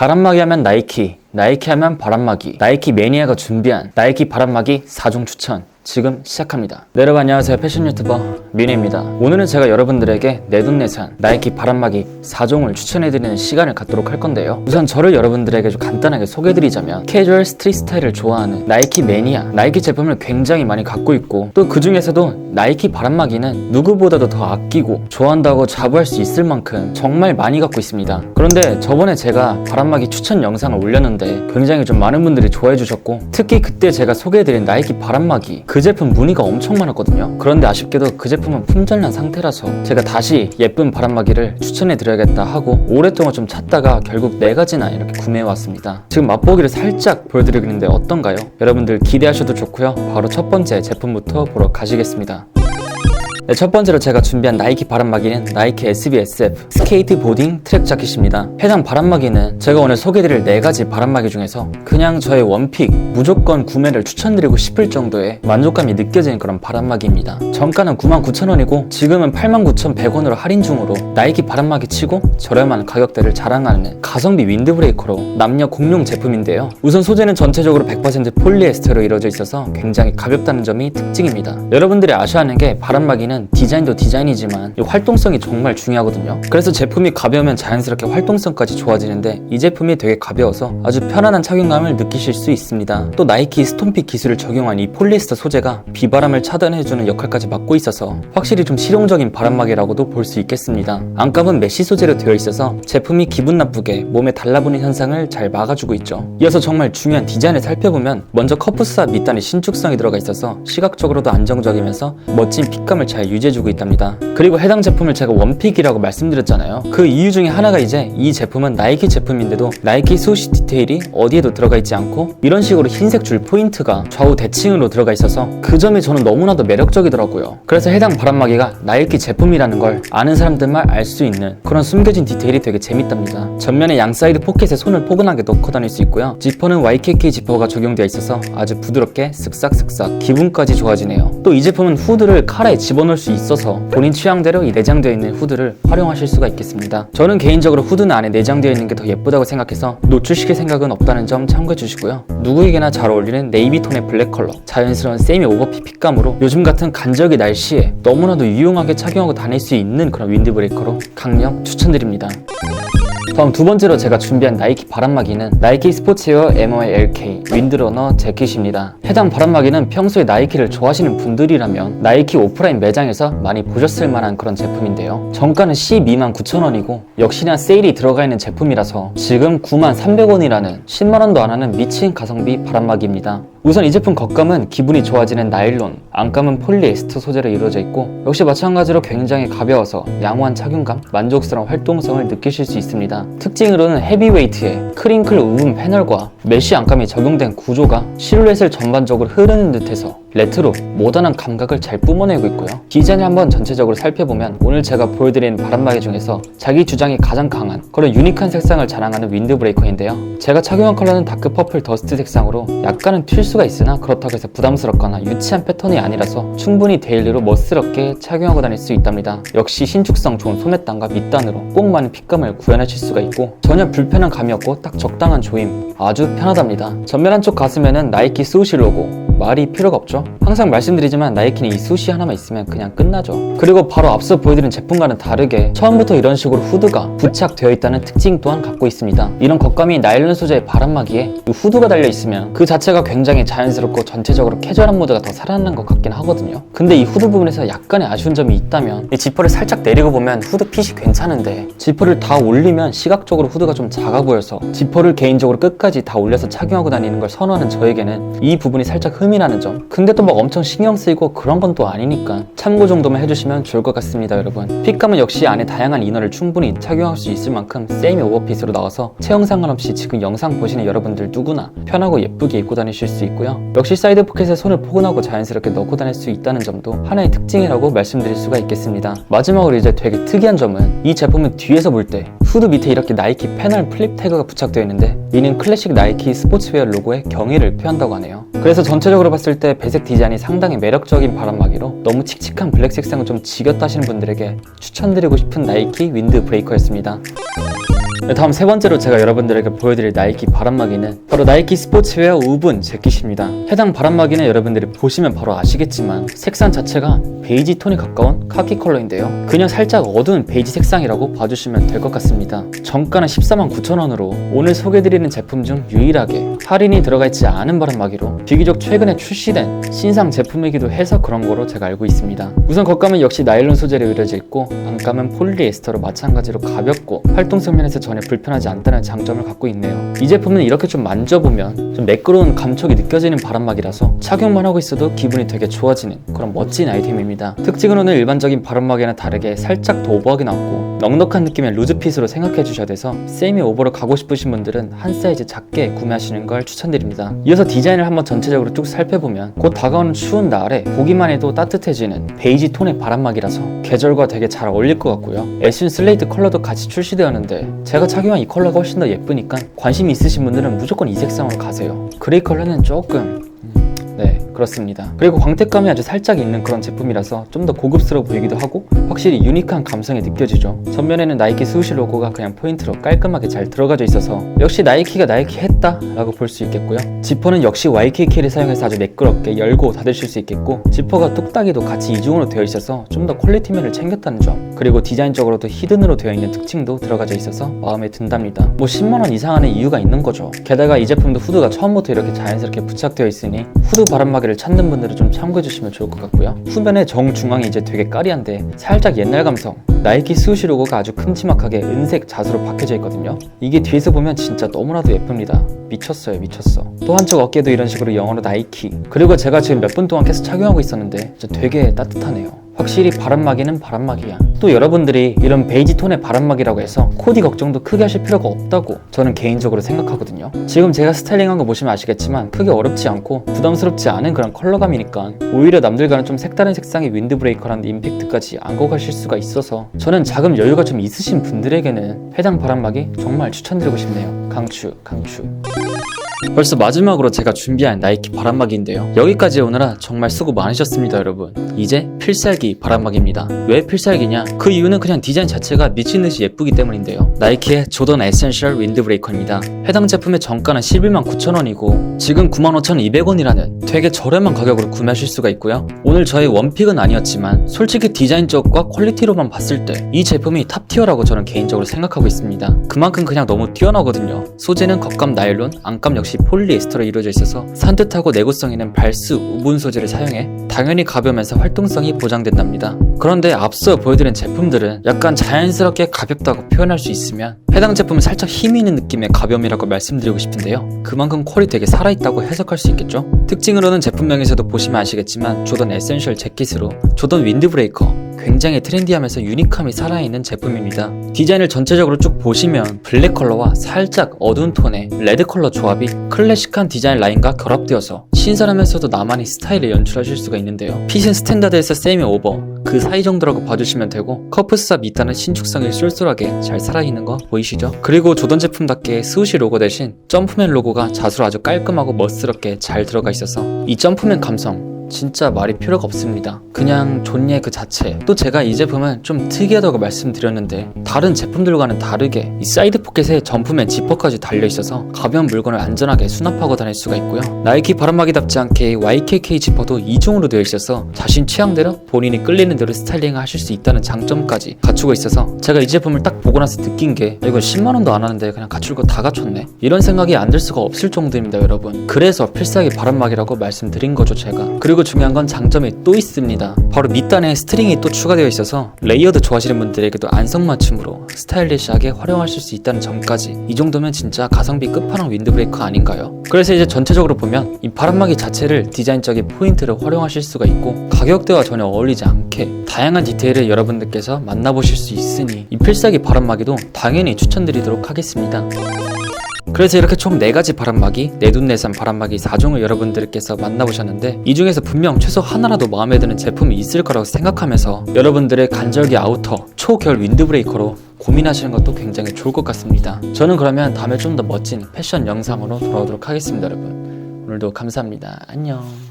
바람막이 하면 나이키, 나이키 하면 바람막이, 나이키 매니아가 준비한 나이키 바람막이 4종 추천. 지금 시작합니다. 네, 여러분 안녕하세요. 패션 유튜버 민혜입니다. 오늘은 제가 여러분들에게 내돈내산 나이키 바람막이 4종을 추천해드리는 시간을 갖도록 할 건데요. 우선 저를 여러분들에게 좀 간단하게 소개해드리자면 캐주얼 스트릿 스타일을 좋아하는 나이키 매니아, 나이키 제품을 굉장히 많이 갖고 있고 또 그 중에서도 나이키 바람막이는 누구보다도 더 아끼고 좋아한다고 자부할 수 있을 만큼 정말 많이 갖고 있습니다. 그런데 저번에 제가 바람막이 추천 영상을 올렸는데 굉장히 좀 많은 분들이 좋아해 주셨고 특히 그때 제가 소개해드린 나이키 바람막이 그 제품 문의가 엄청 많았거든요. 그런데 아쉽게도 그 제품은 품절난 상태라서 제가 다시 예쁜 바람막이를 추천해 드려야겠다 하고 오랫동안 좀 찾다가 결국 네 가지나 이렇게 구매해 왔습니다. 지금 맛보기를 살짝 보여드리는데 어떤가요? 여러분들 기대하셔도 좋고요. 바로 첫 번째 제품부터 보러 가시겠습니다. 네, 첫 번째로 제가 준비한 나이키 바람막이는 나이키 SBSF 스케이트 보딩 트랙 자켓입니다. 해당 바람막이는 제가 오늘 소개드릴 네 가지 바람막이 중에서 그냥 저의 원픽 무조건 구매를 추천드리고 싶을 정도의 만족감이 느껴지는 그런 바람막이입니다. 정가는 99,000원이고 지금은 89,100원으로 할인 중으로 나이키 바람막이 치고 저렴한 가격대를 자랑하는 가성비 윈드브레이커로 남녀 공용 제품인데요. 우선 소재는 전체적으로 100% 폴리에스테로 이루어져 있어서 굉장히 가볍다는 점이 특징입니다. 여러분들이 아셔야 하는 게 바람막이는 디자인도 디자인이지만 이 활동성이 정말 중요하거든요. 그래서 제품이 가벼우면 자연스럽게 활동성까지 좋아지는데 이 제품이 되게 가벼워서 아주 편안한 착용감을 느끼실 수 있습니다. 또 나이키 스톰핏 기술을 적용한 이 폴리에스터 소재가 비바람을 차단해주는 역할까지 맡고 있어서 확실히 좀 실용적인 바람막이라고도 볼 수 있겠습니다. 안감은 메쉬 소재로 되어 있어서 제품이 기분 나쁘게 몸에 달라붙는 현상을 잘 막아주고 있죠. 이어서 정말 중요한 디자인을 살펴보면 먼저 커프스와 밑단에 신축성이 들어가 있어서 시각적으로도 안정적이면서 멋진 핏감을 잘 유지해주고 있답니다. 그리고 해당 제품을 제가 원픽이라고 말씀드렸잖아요. 그 이유 중에 하나가 이제 이 제품은 나이키 제품인데도 나이키 수시 디테일이 어디에도 들어가 있지 않고 이런 식으로 흰색 줄 포인트가 좌우 대칭으로 들어가 있어서 그 점이 저는 너무나도 매력적이더라고요. 그래서 해당 바람막이가 나이키 제품이라는 걸 아는 사람들만 알 수 있는 그런 숨겨진 디테일이 되게 재밌답니다. 전면에 양 사이드 포켓에 손을 포근하게 넣고 다닐 수 있고요. 지퍼는 YKK 지퍼가 적용되어 있어서 아주 부드럽게 쓱싹쓱싹 기분까지 좋아지네요. 또 이 제품은 후드를 카라에 집어넣 을 수 있어서 본인 취향대로 이 내장되어 있는 후드를 활용하실 수가 있겠습니다. 저는 개인적으로 후드는 안에 내장되어 있는 게 더 예쁘다고 생각해서 노출시킬 생각은 없다는 점 참고해 주시고요. 누구에게나 잘 어울리는 네이비 톤의 블랙 컬러, 자연스러운 세미 오버핏 핏감으로 요즘 같은 간절기 날씨에 너무나도 유용하게 착용하고 다닐 수 있는 그런 윈드브레이커로 강력 추천드립니다. 다음 두 번째로 제가 준비한 나이키 바람막이는 나이키 스포츠웨어 MOLK 윈드러너 재킷입니다. 해당 바람막이는 평소에 나이키를 좋아하시는 분들이라면 나이키 오프라인 매장에서 많이 보셨을 만한 그런 제품인데요. 정가는 12만 9천원이고 역시나 세일이 들어가 있는 제품이라서 지금 9만 300원이라는 10만원도 안 하는 미친 가성비 바람막이입니다. 우선 이 제품 겉감은 기분이 좋아지는 나일론, 안감은 폴리에스터 소재로 이루어져 있고 역시 마찬가지로 굉장히 가벼워서 양호한 착용감, 만족스러운 활동성을 느끼실 수 있습니다. 특징으로는 헤비웨이트에 크링클 우분 패널과 메쉬 안감이 적용된 구조가 실루엣을 전반적으로 흐르는 듯해서 레트로, 모던한 감각을 잘 뿜어내고 있고요. 디자인을 한번 전체적으로 살펴보면 오늘 제가 보여드린 바람막이 중에서 자기 주장이 가장 강한 그런 유니크한 색상을 자랑하는 윈드브레이커인데요. 제가 착용한 컬러는 다크 퍼플 더스트 색상으로 약간은 튈 수가 있으나 그렇다고 해서 부담스럽거나 유치한 패턴이 아니라서 충분히 데일리로 멋스럽게 착용하고 다닐 수 있답니다. 역시 신축성 좋은 소매단과 밑단으로 꼭 많은 핏감을 구현하실 수가 있고 전혀 불편한 감이 없고 딱 적당한 조임 아주 편하답니다. 전면 한쪽 가슴에는 나이키 스우시 로고 말이 필요가 없죠. 항상 말씀드리지만 나이키는 이 수시 하나만 있으면 그냥 끝나죠. 그리고 바로 앞서 보여드린 제품과는 다르게 처음부터 이런 식으로 후드가 부착되어 있다는 특징 또한 갖고 있습니다. 이런 겉감이 나일론 소재의 바람막이에 이 후드가 달려 있으면 그 자체가 굉장히 자연스럽고 전체적으로 캐주얼한 모드가 더 살아나는 것 같긴 하거든요. 근데 이 후드 부분에서 약간의 아쉬운 점이 있다면 이 지퍼를 살짝 내리고 보면 후드 핏이 괜찮은데 지퍼를 다 올리면 시각적으로 후드가 좀 작아 보여서 지퍼를 개인적으로 끝까지 다 올려서 착용하고 다니는 걸 선호하는 저에게는 이 부분이 살짝 흠이 나는 점. 근데 또 막 엄청 신경 쓰이고 그런 건 또 아니니까 참고 정도만 해주시면 좋을 것 같습니다 여러분. 핏감은 역시 안에 다양한 이너를 충분히 착용할 수 있을 만큼 세미 오버핏으로 나와서 체형 상관없이 지금 영상 보시는 여러분들 누구나 편하고 예쁘게 입고 다니실 수 있고요. 역시 사이드 포켓에 손을 포근하고 자연스럽게 넣고 다닐 수 있다는 점도 하나의 특징이라고 말씀드릴 수가 있겠습니다. 마지막으로 이제 되게 특이한 점은 이 제품은 뒤에서 볼 때 후드 밑에 이렇게 나이키 패널 플립 태그가 부착되어 있는데 이는 클래식 나이키 스포츠웨어 로고의 경의를 표한다고 하네요 그래서 전체적으로 봤을 때 배색 디자인이 상당히 매력적인 바람막이로 너무 칙칙한 블랙 색상을 좀 지겹다 하시는 분들에게 추천드리고 싶은 나이키 윈드 브레이커였습니다. 네, 다음 세 번째로 제가 여러분들에게 보여드릴 나이키 바람막이는 바로 나이키 스포츠웨어 우분 재킷입니다. 해당 바람막이는 여러분들이 보시면 바로 아시겠지만 색상 자체가 베이지 톤이 가까운 카키 컬러인데요. 그냥 살짝 어두운 베이지 색상이라고 봐주시면 될 것 같습니다. 정가는 14만 9천 원으로 오늘 소개드리는 제품 중 유일하게 할인이 들어가 있지 않은 바람막이로 비교적 최근에 출시된 신상 제품이기도 해서 그런 거로 제가 알고 있습니다. 우선 겉감은 역시 나일론 소재로 이루어져 있고 안감은 폴리에스터로 마찬가지로 가볍고 활동성 면에서 전혀 불편하지 않다는 장점을 갖고 있네요. 이 제품은 이렇게 좀 만져보면 좀 매끄러운 감촉이 느껴지는 바람막이라서 착용만 하고 있어도 기분이 되게 좋아지는 그런 멋진 아이템입니다. 특징으로는 일반적인 바람막이랑 다르게 살짝 더 오버하게 나왔고 넉넉한 느낌의 루즈핏으로 생각해 주셔야 돼서 세미 오버로 가고 싶으신 분들은 한 사이즈 작게 구매하시는 걸 추천드립니다. 이어서 디자인을 한번 전체적으로 쭉 살펴보면 곧 다가오는 추운 날에 보기만 해도 따뜻해지는 베이지 톤의 바람막이라서 계절과 되게 잘 어울릴 것 같고요. 애쉬 슬레이트 컬러도 같이 출시되었는데 제가 착용한 이 컬러가 훨씬 더 예쁘니까 관심이 있으신 분들은 무조건 이 색상으로 가세요. 그레이 컬러는 조금 음, 네 그렇습니다. 그리고 광택감이 아주 살짝 있는 그런 제품이라서 좀 더 고급스러워 보이기도 하고 확실히 유니크한 감성이 느껴지죠. 전면에는 나이키 스우시 로고가 그냥 포인트로 깔끔하게 잘 들어가져 있어서 역시 나이키가 나이키 했다 라고 볼 수 있겠고요. 지퍼는 역시 YKK를 사용해서 아주 매끄럽게 열고 닫으실 수 있겠고 지퍼가 뚝딱이도 같이 이중으로 되어 있어서 좀 더 퀄리티 면을 챙겼다는 점 그리고 디자인적으로도 히든으로 되어 있는 특징도 들어가져 있어서 마음에 든답니다. 뭐 10만원 이상 하는 이유가 있는 거죠. 게다가 이 제품도 후드가 처음부터 이렇게 자연스럽게 부착되어 있으니 후드 바람막 이를 찾는 분들은 좀 참고해 주시면 좋을 것 같고요. 후면의 정중앙이 이제 되게 까리한데 살짝 옛날 감성 나이키 스우시 로고가 아주 큼지막하게 은색 자수로 박혀져 있거든요. 이게 뒤에서 보면 진짜 너무나도 예쁩니다. 미쳤어요 미쳤어. 또 한쪽 어깨도 이런 식으로 영어로 나이키. 그리고 제가 지금 몇 분 동안 계속 착용하고 있었는데 되게 따뜻하네요 확실히 바람막이는 바람막이야. 또 여러분들이 이런 베이지 톤의 바람막이라고 해서 코디 걱정도 크게 하실 필요가 없다고 저는 개인적으로 생각하거든요. 지금 제가 스타일링한 거 보시면 아시겠지만 크게 어렵지 않고 부담스럽지 않은 그런 컬러감이니까 오히려 남들과는 좀 색다른 색상의 윈드브레이커라는 임팩트까지 안고 가실 수가 있어서 저는 자금 여유가 좀 있으신 분들에게는 해당 바람막이 정말 추천드리고 싶네요. 강추, 강추. 벌써 마지막으로 제가 준비한 나이키 바람막이인데요. 여기까지 오느라 정말 수고 많으셨습니다, 여러분. 이제 필살기 바람막입니다. 왜 필살기냐? 그 이유는 그냥 디자인 자체가 미친 듯이 예쁘기 때문인데요. 나이키의 조던 에센셜 윈드브레이커입니다. 해당 제품의 정가는 11만 9천 원이고 지금 9만 5,200원이라는 되게 저렴한 가격으로 구매하실 수가 있고요. 오늘 저의 원픽은 아니었지만 솔직히 디자인적과 퀄리티로만 봤을 때 이 제품이 탑 티어라고 저는 개인적으로 생각하고 있습니다. 그만큼 그냥 너무 뛰어나거든요. 소재는 겉감 나일론, 안감 역시 폴리에스터로 이루어져 있어서 산뜻하고 내구성 있는 발수 우분 소재를 사용해 당연히 가벼우면서 활동성이 보장된답니다. 그런데 앞서 보여드린 제품들은 약간 자연스럽게 가볍다고 표현할 수 있으면 해당 제품은 살짝 힘이 있는 느낌의 가벼움이라고 말씀드리고 싶은데요. 그만큼 퀄이 되게 살아있다고 해석할 수 있겠죠? 특징으로는 제품명에서도 보시면 아시겠지만 조던 에센셜 재킷으로 조던 윈드브레이커 굉장히 트렌디하면서 유니크함이 살아있는 제품입니다. 디자인을 전체적으로 쭉 보시면 블랙 컬러와 살짝 어두운 톤의 레드 컬러 조합이 클래식한 디자인 라인과 결합되어서 신선하면서도 나만의 스타일을 연출하실 수가 있는데요. 핏은 스탠다드에서 세미 오버 그 사이 정도라고 봐주시면 되고 커프스와 밑단은 신축성이 쏠쏠하게 잘 살아있는 거 보이시죠? 그리고 조던 제품답게 스우시 로고 대신 점프맨 로고가 자수로 아주 깔끔하고 멋스럽게 잘 들어가 있어서 이 점프맨 감성 진짜 말이 필요가 없습니다. 그냥 존예 그 자체. 또 제가 이 제품은 좀 특이하다고 말씀드렸는데 다른 제품들과는 다르게 이 사이드 포켓에 점프맨 지퍼까지 달려 있어서 가벼운 물건을 안전하게 수납하고 다닐 수가 있고요. 나이키 바람막이답지 않게 YKK 지퍼도 이중으로 되어 있어서 자신 취향대로 본인이 끌리는 대로 스타일링을 하실 수 있다는 장점까지 갖추고 있어서 제가 이 제품을 딱 보고 나서 느낀 게 야, 이건 10만 원도 안 하는데 그냥 갖출 거 다 갖췄네. 이런 생각이 안 들 수가 없을 정도입니다, 여러분. 그래서 필살기 바람막이라고 말씀드린 거죠, 제가. 그리고 중요한 건 장점이 또 있습니다. 바로 밑단에 스트링이 또 추가되어 있어서 레이어드 좋아하시는 분들에게도 안성맞춤으로 스타일리시하게 활용하실 수 있다는 점까지 이 정도면 진짜 가성비 끝판왕 윈드브레이커 아닌가요? 그래서 이제 전체적으로 보면 이 바람막이 자체를 디자인적인 포인트를 활용하실 수가 있고 가격대와 전혀 어울리지 않게 다양한 디테일을 여러분들께서 만나보실 수 있으니 이 필살기 바람막이도 당연히 추천드리도록 하겠습니다. 그래서 이렇게 총 4가지 바람막이, 내돈내산 바람막이 4종을 여러분들께서 만나보셨는데 이 중에서 분명 최소 하나라도 마음에 드는 제품이 있을 거라고 생각하면서 여러분들의 간절기 아우터, 초결 윈드브레이커로 고민하시는 것도 굉장히 좋을 것 같습니다. 저는 그러면 다음에 좀 더 멋진 패션 영상으로 돌아오도록 하겠습니다, 여러분. 오늘도 감사합니다. 안녕.